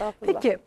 Estağfurullah. Peki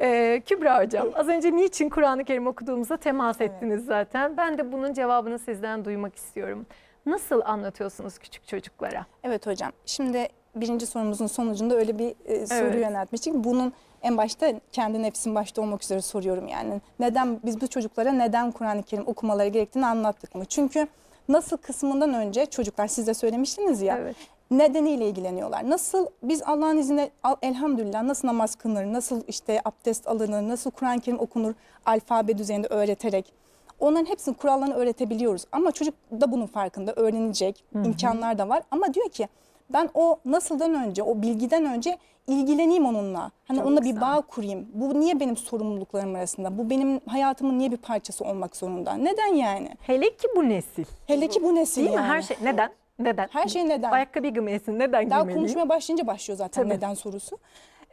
e, Kübra Hocam az önce niçin Kur'an-ı Kerim okuduğumuza temas ettiniz zaten. Ben de bunun cevabını sizden duymak istiyorum. Nasıl anlatıyorsunuz küçük çocuklara? Evet hocam. Şimdi birinci sorumuzun sonucunda öyle bir e, soru Evet. yöneltmiştik. Bunun en başta kendi nefsim başta olmak üzere soruyorum yani. Neden biz bu çocuklara neden Kur'an-ı Kerim okumaları gerektiğini anlattık mı? Çünkü nasıl kısmından önce çocuklar siz de söylemiştiniz ya. Evet. Nedeniyle ilgileniyorlar. Nasıl biz Allah'ın izniyle elhamdülillah nasıl namaz kılınır, nasıl işte abdest alınır, nasıl Kur'an-ı Kerim okunur alfabe düzeyinde öğreterek. Onların hepsinin kurallarını öğretebiliyoruz. Ama çocuk da bunun farkında öğrenecek imkanlar da var. Ama diyor ki ben o nasıldan önce, o bilgiden önce ilgileneyim onunla. Hani Çok onunla bir bağ kurayım. Bu niye benim sorumluluklarım arasında? Bu benim hayatımın niye bir parçası olmak zorunda? Neden yani? Hele ki bu nesil. Hele ki bu nesil Değil mi? yani. Her şey neden? Neden? Her şey neden? Ayakkabı giymeyesin. Neden Daha giymeliyim? konuşmaya başlayınca başlıyor zaten Tabii. neden sorusu.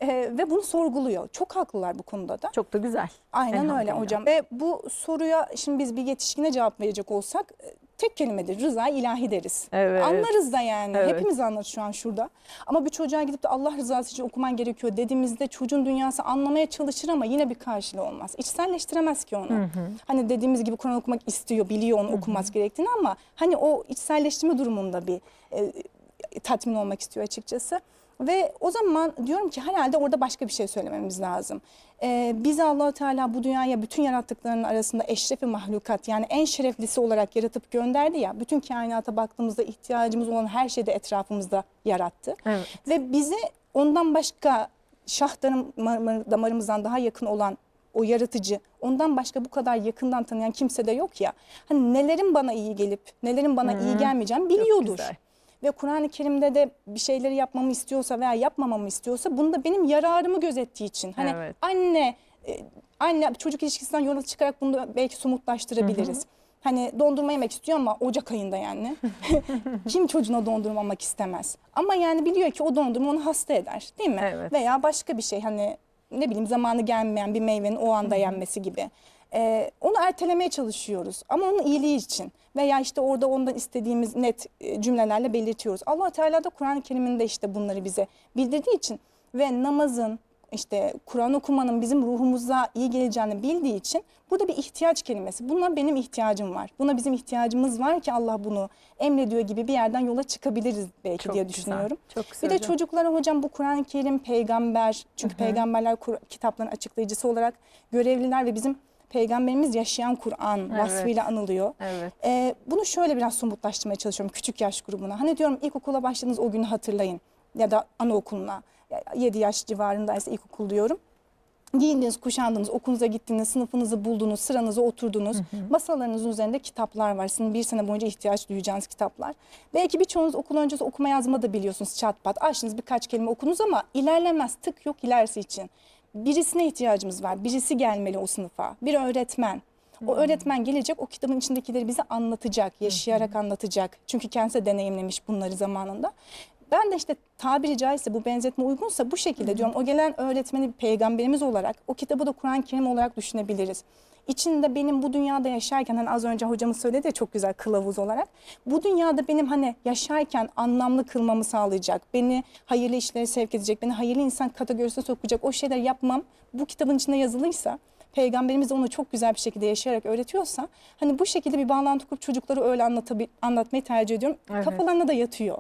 Ee, ve bunu sorguluyor. Çok haklılar bu konuda da. Çok da güzel. Aynen öyle hocam. Ve bu soruya şimdi biz bir yetişkine cevap verecek olsak tek kelimedir. Rıza ilahi deriz. Evet. Anlarız da yani. Evet. Hepimiz anlarız şu an şurada. Ama bir çocuğa gidip de Allah rızası için okuman gerekiyor dediğimizde çocuğun dünyası anlamaya çalışır ama yine bir karşılığı olmaz. İçselleştiremez ki onu. Hani dediğimiz gibi Kur'an okumak istiyor, biliyor onu okuması gerektiğini ama hani o içselleştirme durumunda bir e, tatmin olmak istiyor açıkçası. Ve o zaman diyorum ki herhalde orada başka bir şey söylememiz lazım. Ee, biz allah Teala bu dünyaya bütün yarattıklarının arasında eşrefi mahlukat yani en şereflisi olarak yaratıp gönderdi ya. Bütün kainata baktığımızda ihtiyacımız olan her şeyi de etrafımızda yarattı. Evet. Ve bize ondan başka şah damar- damarımızdan daha yakın olan o yaratıcı, ondan başka bu kadar yakından tanıyan kimse de yok ya. Hani nelerin bana iyi gelip nelerin bana iyi gelmeyeceğini biliyordur. Ve Kur'an-ı Kerim'de de bir şeyleri yapmamı istiyorsa veya yapmamamı istiyorsa bunu da benim yararımı gözettiği için. Hani Evet. anne e, anne çocuk ilişkisinden yola çıkarak bunu da belki somutlaştırabiliriz. Hani dondurma yemek istiyor ama Ocak ayında yani. Kim çocuğuna dondurma almak istemez? Ama yani biliyor ki o dondurma onu hasta eder değil mi? Evet. Veya başka bir şey hani ne bileyim zamanı gelmeyen bir meyvenin o anda yenmesi gibi. Ee, onu ertelemeye çalışıyoruz ama onun iyiliği için veya işte orada ondan istediğimiz net e, cümlelerle belirtiyoruz. Allah Teala da Kur'an-ı Kerim'inde işte bunları bize bildirdiği için ve namazın işte Kur'an okumanın bizim ruhumuza iyi geleceğini bildiği için burada bir ihtiyaç kelimesi. Buna benim ihtiyacım var. Buna bizim ihtiyacımız var ki Allah bunu emrediyor gibi bir yerden yola çıkabiliriz belki Çok diye güzel. düşünüyorum. Çok güzel Bir de çocuklara hocam bu Kur'an-ı Kerim peygamber çünkü peygamberler Kur- kitapların açıklayıcısı olarak görevliler ve bizim peygamberimiz yaşayan Kur'an Evet. vasfıyla anılıyor. Evet. Ee, bunu şöyle biraz somutlaştırmaya çalışıyorum küçük yaş grubuna. Hani diyorum ilkokula başladığınız o günü hatırlayın ya da anaokuluna 7 yaş civarındaysa ilkokul diyorum. Giyindiniz, kuşandınız, okulunuza gittiniz, sınıfınızı buldunuz, sıranıza oturdunuz. Masalarınızın üzerinde kitaplar var. Sizin bir sene boyunca ihtiyaç duyacağınız kitaplar. Belki birçoğunuz okul öncesi okuma yazma da biliyorsunuz çat pat. Açtınız birkaç kelime okunuz ama ilerlemez. Tık yok ilerisi için. Birisine ihtiyacımız var. Birisi gelmeli o sınıfa. Bir öğretmen. O öğretmen gelecek o kitabın içindekileri bize anlatacak, yaşayarak anlatacak. Çünkü kendisi de deneyimlemiş bunları zamanında. Ben de işte tabiri caizse bu benzetme uygunsa bu şekilde diyorum. O gelen öğretmeni peygamberimiz olarak o kitabı da Kur'an-ı Kerim olarak düşünebiliriz. İçinde benim bu dünyada yaşarken hani az önce hocamız söyledi ya çok güzel kılavuz olarak. Bu dünyada benim hani yaşarken anlamlı kılmamı sağlayacak, beni hayırlı işlere sevk edecek, beni hayırlı insan kategorisine sokacak o şeyler yapmam bu kitabın içinde yazılıysa Peygamberimiz de onu çok güzel bir şekilde yaşayarak öğretiyorsa hani bu şekilde bir bağlantı kurup çocukları öyle anlatabil- anlatmayı tercih ediyorum. Evet. Kafalarına da yatıyor.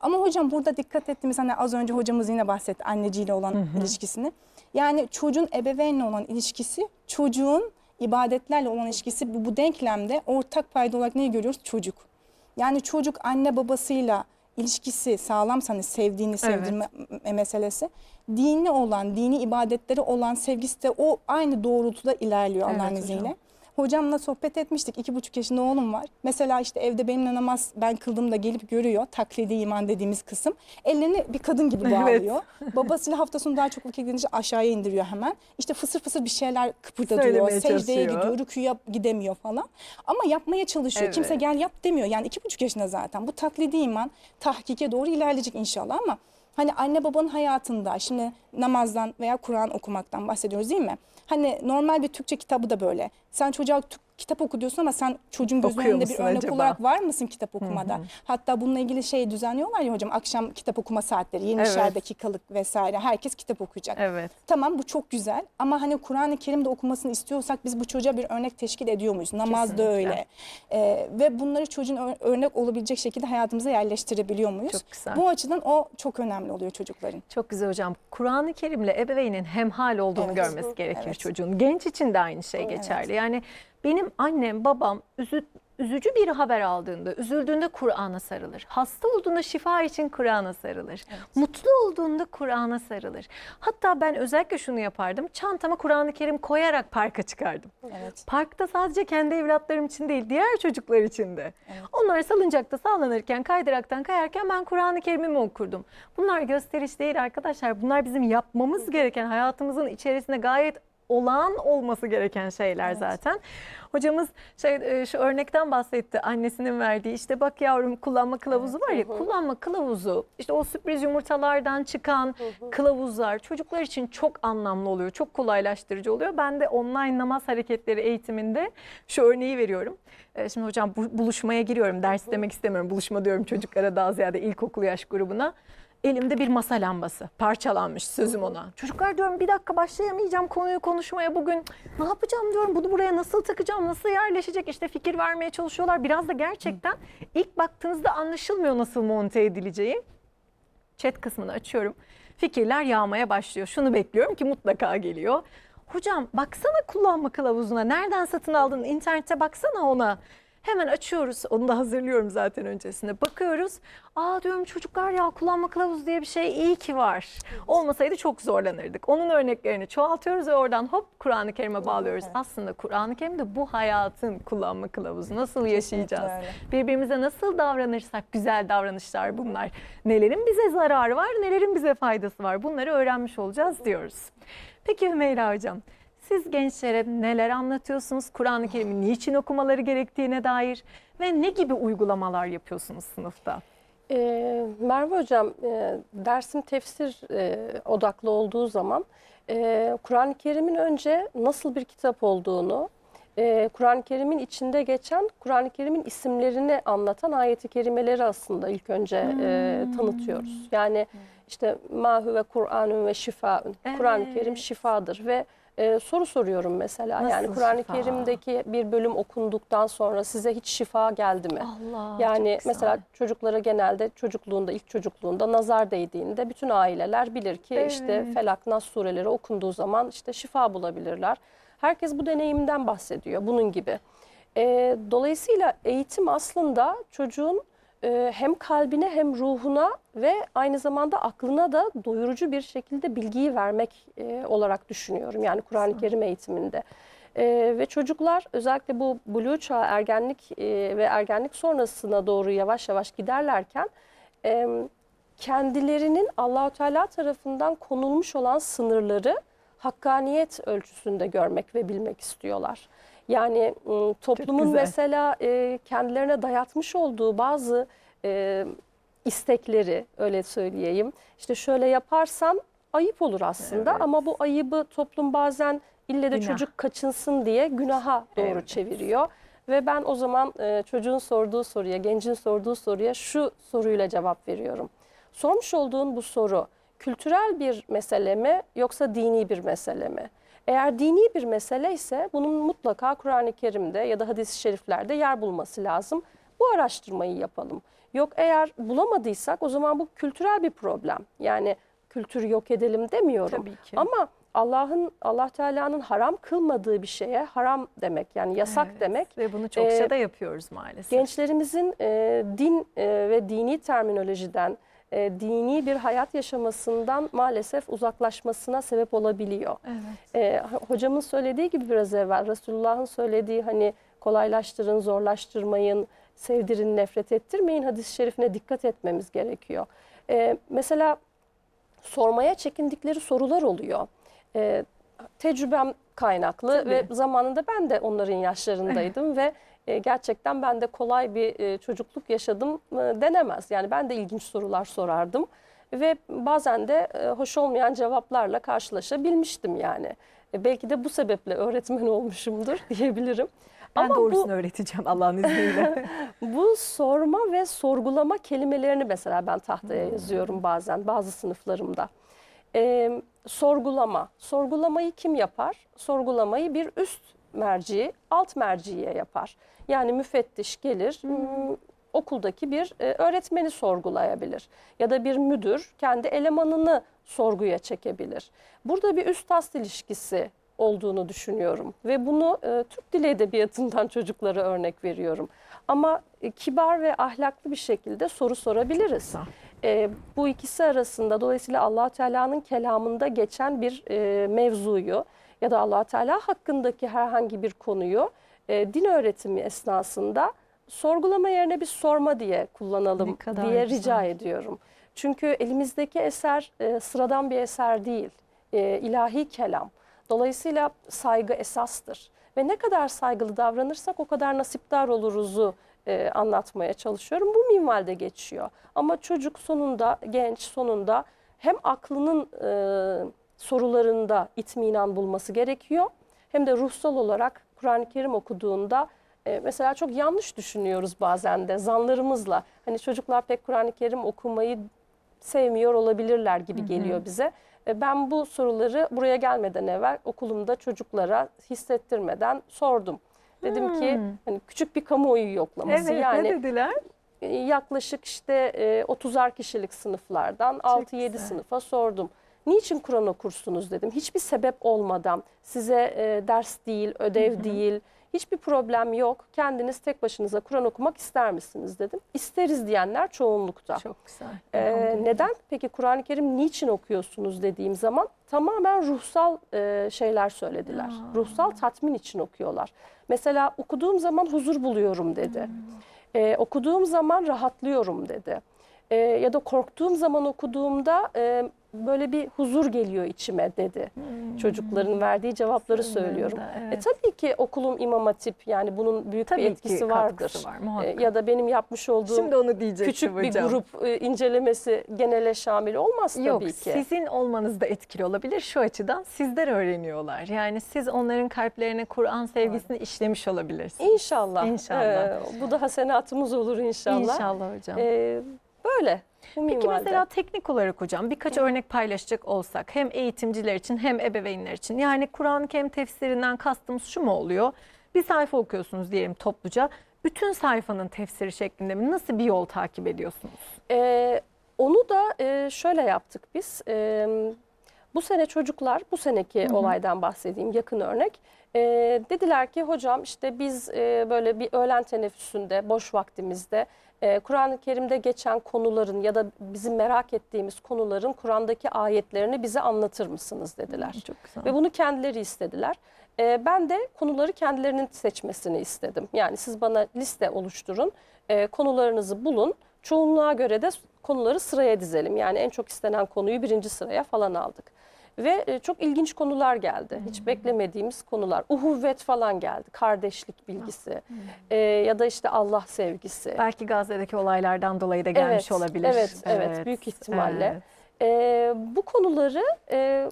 Ama hocam burada dikkat ettiğimiz hani az önce hocamız yine bahsetti anneciyle olan ilişkisini. Yani çocuğun ebeveynle olan ilişkisi çocuğun ibadetlerle olan ilişkisi bu, bu denklemde ortak payda olarak neyi görüyoruz? Çocuk. Yani çocuk anne babasıyla ilişkisi sağlamsa hani sevdiğini sevdirme me- meselesi. Dini olan, dini ibadetleri olan sevgisi de o aynı doğrultuda ilerliyor Evet Allah'ın hocam. Hocamla sohbet etmiştik. iki buçuk yaşında oğlum var. Mesela işte evde benimle namaz ben kıldığımda gelip görüyor. Taklidi iman dediğimiz kısım. Ellerini bir kadın gibi Evet. bağlıyor. Babasıyla hafta sonu daha çok vakit gidince aşağıya indiriyor hemen. İşte fısır fısır bir şeyler kıpırdatıyor. Söylemeye Secdeye çalışıyor. gidiyor, rüküye gidemiyor falan. Ama yapmaya çalışıyor. Evet. Kimse gel yap demiyor. Yani iki buçuk yaşında zaten. Bu taklidi iman tahkike doğru ilerleyecek inşallah ama Hani anne babanın hayatında şimdi namazdan veya Kur'an okumaktan bahsediyoruz değil mi? Hani normal bir Türkçe kitabı da böyle. Sen çocuğa kitap oku diyorsun ama sen çocuğun gözü Okuyor önünde bir örnek acaba? olarak var mısın kitap okumada? Hatta bununla ilgili şey düzenliyorlar ya hocam akşam kitap okuma saatleri 20'şer Evet. dakikalık vesaire herkes kitap okuyacak. Evet. Tamam bu çok güzel ama hani Kur'an-ı Kerim'de okumasını istiyorsak biz bu çocuğa bir örnek teşkil ediyor muyuz? Namaz da Kesinlikle. öyle. Ee, ve bunları çocuğun ör- örnek olabilecek şekilde hayatımıza yerleştirebiliyor muyuz? Çok güzel. Bu açıdan o çok önemli oluyor çocukların. Çok güzel hocam. Kur'an-ı Kerim'le ebeveynin hemhal olduğunu Evet. görmesi gerekir Evet. çocuğun. Genç için de aynı şey geçerli. Yani benim annem, babam üzü, üzücü bir haber aldığında, üzüldüğünde Kur'an'a sarılır. Hasta olduğunda şifa için Kur'an'a sarılır. Mutlu olduğunda Kur'an'a sarılır. Hatta ben özellikle şunu yapardım. Çantama Kur'an-ı Kerim koyarak parka çıkardım. Evet. Parkta sadece kendi evlatlarım için değil, diğer çocuklar için de. Onlar salıncakta sallanırken, kaydıraktan kayarken ben Kur'an-ı Kerim'imi okurdum. Bunlar gösteriş değil arkadaşlar. Bunlar bizim yapmamız gereken, hayatımızın içerisinde gayet olağan olması gereken şeyler zaten. Hocamız şey e, şu örnekten bahsetti annesinin verdiği işte bak yavrum kullanma kılavuzu var ya kullanma kılavuzu işte o sürpriz yumurtalardan çıkan kılavuzlar çocuklar için çok anlamlı oluyor. Çok kolaylaştırıcı oluyor. Ben de online namaz hareketleri eğitiminde şu örneği veriyorum. E, Şimdi hocam bu- buluşmaya giriyorum. Ders demek istemiyorum. Buluşma diyorum çocuklara daha ziyade ilkokul yaş grubuna. Elimde bir masa lambası parçalanmış sözüm ona. Çocuklar diyorum bir dakika başlayamayacağım konuyu konuşmaya bugün. Ne yapacağım diyorum bunu buraya nasıl takacağım nasıl yerleşecek işte fikir vermeye çalışıyorlar. Biraz da gerçekten ilk baktığınızda anlaşılmıyor nasıl monte edileceği. Chat kısmını açıyorum. Fikirler yağmaya başlıyor. Şunu bekliyorum ki mutlaka geliyor. Hocam baksana kullanma kılavuzuna. Nereden satın aldın? İnternette baksana ona. Hemen açıyoruz. Onu da hazırlıyorum zaten öncesinde. Bakıyoruz. Aa diyorum çocuklar ya kullanma kılavuzu diye bir şey iyi ki var. Olmasaydı çok zorlanırdık. Onun örneklerini çoğaltıyoruz ve oradan hop Kur'an-ı Kerim'e bağlıyoruz. Aslında Kur'an-ı Kerim de bu hayatın kullanma kılavuzu. Nasıl yaşayacağız? Birbirimize nasıl davranırsak güzel davranışlar bunlar. Nelerin bize zararı var, nelerin bize faydası var. Bunları öğrenmiş olacağız diyoruz. Peki Hümeyra Hocam, siz gençlere neler anlatıyorsunuz? Kur'an-ı Kerim'i niçin okumaları gerektiğine dair ve ne gibi uygulamalar yapıyorsunuz sınıfta? Ee, Merve Hocam, e, dersim tefsir e, odaklı olduğu zaman e, Kur'an-ı Kerim'in önce nasıl bir kitap olduğunu, e, Kur'an-ı Kerim'in içinde geçen Kur'an-ı Kerim'in isimlerini anlatan ayeti kerimeleri aslında ilk önce e, tanıtıyoruz. Yani işte mahü ve Kur'an'ın ve şifaun. Kur'an-ı Kerim Evet. şifadır ve e, soru soruyorum mesela. Nasıl yani Kur'an-ı? Kerim'deki bir bölüm okunduktan sonra size hiç şifa geldi mi? Allah Yani mesela çocuklara genelde çocukluğunda, ilk çocukluğunda nazar değdiğinde bütün aileler bilir ki işte Evet. Felak, Nas sureleri okunduğu zaman işte şifa bulabilirler. Herkes bu deneyimden bahsediyor bunun gibi. Ee, dolayısıyla eğitim aslında çocuğun e, hem kalbine hem ruhuna ve aynı zamanda aklına da doyurucu bir şekilde bilgiyi vermek e, olarak düşünüyorum. Yani Kur'an-ı Kerim eğitiminde. Ee, ve çocuklar özellikle bu blue çağı ergenlik e, ve ergenlik sonrasına doğru yavaş yavaş giderlerken e, kendilerinin Allahu Teala tarafından konulmuş olan sınırları hakkaniyet ölçüsünde görmek ve bilmek istiyorlar. Yani m, toplumun mesela e, kendilerine dayatmış olduğu bazı e, istekleri öyle söyleyeyim. İşte şöyle yaparsan ayıp olur aslında Evet. ama bu ayıbı toplum bazen ille de Günah. çocuk kaçınsın diye günaha doğru Evet. çeviriyor. Ve ben o zaman e, çocuğun sorduğu soruya, gencin sorduğu soruya şu soruyla cevap veriyorum. Sormuş olduğun bu soru kültürel bir mesele mi yoksa dini bir mesele mi? Eğer dini bir mesele ise bunun mutlaka Kur'an-ı Kerim'de ya da hadis-i şeriflerde yer bulması lazım. Bu araştırmayı yapalım. Yok eğer bulamadıysak o zaman bu kültürel bir problem. Yani kültürü yok edelim demiyorum. Tabii ki. Ama Allah'ın Allah Teala'nın haram kılmadığı bir şeye haram demek yani yasak Evet. demek. Ve bunu çokça Ee, da yapıyoruz maalesef. Gençlerimizin e, din e, ve dini terminolojiden, e, dini bir hayat yaşamasından maalesef uzaklaşmasına sebep olabiliyor. Evet. E, hocamın söylediği gibi biraz evvel Resulullah'ın söylediği hani kolaylaştırın, zorlaştırmayın, sevdirin, nefret ettirmeyin hadis-i şerifine dikkat etmemiz gerekiyor. E, mesela sormaya çekindikleri sorular oluyor. E, tecrübem kaynaklı Tabii. ve zamanında ben de onların yaşlarındaydım ve e, gerçekten ben de kolay bir e, çocukluk yaşadım e, denemez. Yani ben de ilginç sorular sorardım. ve bazen de e, hoş olmayan cevaplarla karşılaşabilmiştim yani. E, belki de bu sebeple öğretmen olmuşumdur diyebilirim. Ben Ama bu- doğrusunu öğreteceğim Allah'ın izniyle. bu sorma ve sorgulama kelimelerini mesela ben tahtaya yazıyorum bazen bazı sınıflarımda. Ee, sorgulama. Sorgulamayı kim yapar? Sorgulamayı bir üst merci, alt merciye yapar. Yani müfettiş gelir, m, okuldaki bir e, öğretmeni sorgulayabilir. Ya da bir müdür kendi elemanını sorguya çekebilir. Burada bir üst-ast ilişkisi olduğunu düşünüyorum. Ve bunu e, Türk Dili Edebiyatı'ndan çocuklara örnek veriyorum. Ama e, kibar ve ahlaklı bir şekilde soru sorabiliriz. E, bu ikisi arasında dolayısıyla allah Teala'nın kelamında geçen bir e, mevzuyu ya da allah Teala hakkındaki herhangi bir konuyu e, din öğretimi esnasında sorgulama yerine bir sorma diye kullanalım diye güzel. rica ediyorum. Çünkü elimizdeki eser e, sıradan bir eser değil, e, ilahi kelam. Dolayısıyla saygı esastır. Ve ne kadar saygılı davranırsak o kadar nasipdar oluruzu e, anlatmaya çalışıyorum. Bu minvalde geçiyor. Ama çocuk sonunda, genç sonunda hem aklının e, sorularında itminan bulması gerekiyor hem de ruhsal olarak Kur'an-ı Kerim okuduğunda e, mesela çok yanlış düşünüyoruz bazen de zanlarımızla. Hani çocuklar pek Kur'an-ı Kerim okumayı sevmiyor olabilirler gibi geliyor bize. E, Ben bu soruları buraya gelmeden evvel okulumda çocuklara hissettirmeden sordum. Dedim ki hani küçük bir kamuoyu yoklaması evet yani ne dediler? e, yaklaşık işte e, 30'ar kişilik sınıflardan 6-7 güzel. sınıfa sordum. Niçin Kur'an okursunuz dedim. Hiçbir sebep olmadan size e, ders değil, ödev değil, hiçbir problem yok. Kendiniz tek başınıza Kur'an okumak ister misiniz dedim. İsteriz diyenler çoğunlukta. Çok güzel. Ee, neden peki Kur'an-ı Kerim niçin okuyorsunuz dediğim zaman tamamen ruhsal e, şeyler söylediler. Ya. Ruhsal tatmin için okuyorlar. Mesela okuduğum zaman huzur buluyorum dedi. Hmm. Ee, okuduğum zaman rahatlıyorum dedi. Ee, ya da korktuğum zaman okuduğumda e, böyle bir huzur geliyor içime dedi. Çocukların verdiği cevapları söylüyorum. Hmm. Sonunda, E, evet. tabii ki okulum İmam Hatip yani bunun büyük Tabii bir ki etkisi vardır. var, E, ya da benim yapmış olduğum Şimdi onu küçük bir hocam. grup e, incelemesi genele şamil olmaz tabii Yok ki. sizin olmanız da etkili olabilir şu açıdan sizler öğreniyorlar. Yani siz onların kalplerine Kur'an sevgisini işlemiş olabilirsiniz. İnşallah. İnşallah. Ee, bu da hasenatımız olur inşallah. İnşallah hocam. Ee, böyle. Bu Peki minvalde. mesela teknik olarak hocam birkaç örnek paylaşacak olsak hem eğitimciler için hem ebeveynler için. Yani Kur'an-ı Kerim tefsirinden kastımız şu mu oluyor? Bir sayfa okuyorsunuz diyelim topluca. Bütün sayfanın tefsiri şeklinde mi? Nasıl bir yol takip ediyorsunuz? Ee, onu da e, şöyle yaptık biz. Ee, bu sene çocuklar, bu seneki olaydan bahsedeyim yakın örnek. Ee, dediler ki hocam işte biz e, böyle bir öğlen teneffüsünde, boş vaktimizde e, Kur'an-ı Kerim'de geçen konuların ya da bizim merak ettiğimiz konuların Kur'an'daki ayetlerini bize anlatır mısınız dediler. Çok güzel. Ve bunu kendileri istediler. Ee, ben de konuları kendilerinin seçmesini istedim. Yani siz bana liste oluşturun, e, konularınızı bulun. Çoğunluğa göre de konuları sıraya dizelim. Yani en çok istenen konuyu birinci sıraya falan aldık. Ve e, çok ilginç konular geldi. Hiç beklemediğimiz konular. Uhuvvet falan geldi. Kardeşlik bilgisi. E, ya da işte Allah sevgisi. Belki Gazze'deki olaylardan dolayı da gelmiş Evet, olabilir. evet, evet, büyük ihtimalle. evet. Ee, bu konuları e,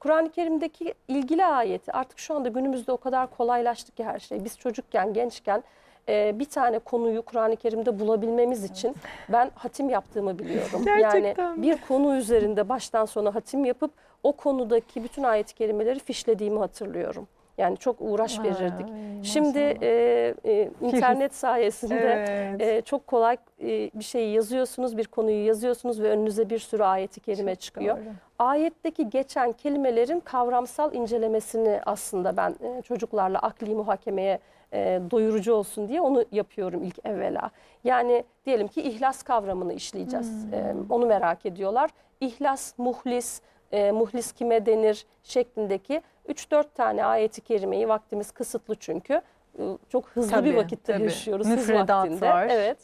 Kur'an-ı Kerim'deki ilgili ayeti artık şu anda günümüzde o kadar kolaylaştı ki her şey. Biz çocukken, gençken e, bir tane konuyu Kur'an-ı Kerim'de bulabilmemiz için ben hatim yaptığımı biliyorum. Gerçekten yani bir konu üzerinde baştan sona hatim yapıp o konudaki bütün ayet-i kerimeleri fişlediğimi hatırlıyorum. Yani çok uğraş Vay, verirdik. maşallah. Şimdi e, e, internet sayesinde Evet. e, çok kolay e, bir şeyi yazıyorsunuz, bir konuyu yazıyorsunuz ve önünüze bir sürü ayeti kerime çıkıyor. Doğru. Ayetteki geçen kelimelerin kavramsal incelemesini aslında ben e, çocuklarla akli muhakemeye e, doyurucu olsun diye onu yapıyorum ilk evvela. Yani diyelim ki ihlas kavramını işleyeceğiz. E, onu merak ediyorlar. İhlas, muhlis, e, muhlis kime denir şeklindeki 3-4 tane ayeti kerimeyi vaktimiz kısıtlı çünkü. E, Çok hızlı Tabii, bir vakitte tabii. yaşıyoruz. hız Müfredat vaktinde. var. Evet.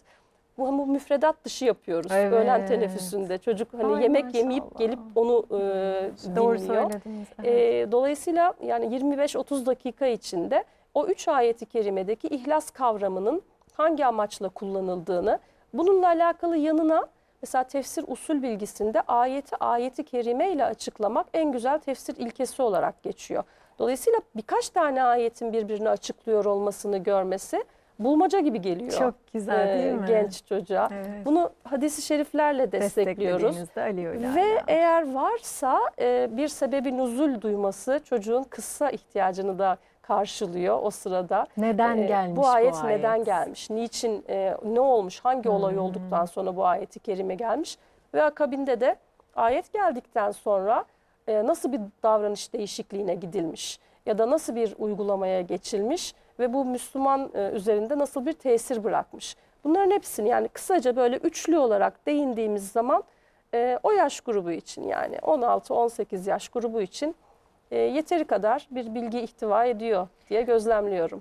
Bu ama müfredat dışı yapıyoruz. Evet. Öğlen teneffüsünde çocuk hani Ay yemek yemeyip maşallah. gelip onu e, Doğru dinliyor. söylediniz. E, evet. dolayısıyla yani 25-30 dakika içinde o üç ayeti kerimedeki ihlas kavramının hangi amaçla kullanıldığını, bununla alakalı yanına Mesela tefsir usul bilgisinde ayeti ayeti kerime ile açıklamak en güzel tefsir ilkesi olarak geçiyor. Dolayısıyla birkaç tane ayetin birbirini açıklıyor olmasını görmesi bulmaca gibi geliyor. Çok güzel değil e, mi? Genç çocuğa. Evet. Bunu hadisi şeriflerle destekliyoruz. Alıyor Ve hala. eğer varsa e, bir sebebi nuzul duyması çocuğun kıssa ihtiyacını da karşılıyor o sırada. Neden E, gelmiş bu ayet, bu neden gelmiş? Niçin e, ne olmuş? Hangi olay Hmm. olduktan sonra bu ayeti kerime gelmiş? Ve akabinde de ayet geldikten sonra e, nasıl bir davranış değişikliğine gidilmiş? Ya da nasıl bir uygulamaya geçilmiş ve bu Müslüman e, üzerinde nasıl bir tesir bırakmış? Bunların hepsini yani kısaca böyle üçlü olarak değindiğimiz zaman e, o yaş grubu için yani 16-18 yaş grubu için yeteri kadar bir bilgi ihtiva ediyor diye gözlemliyorum.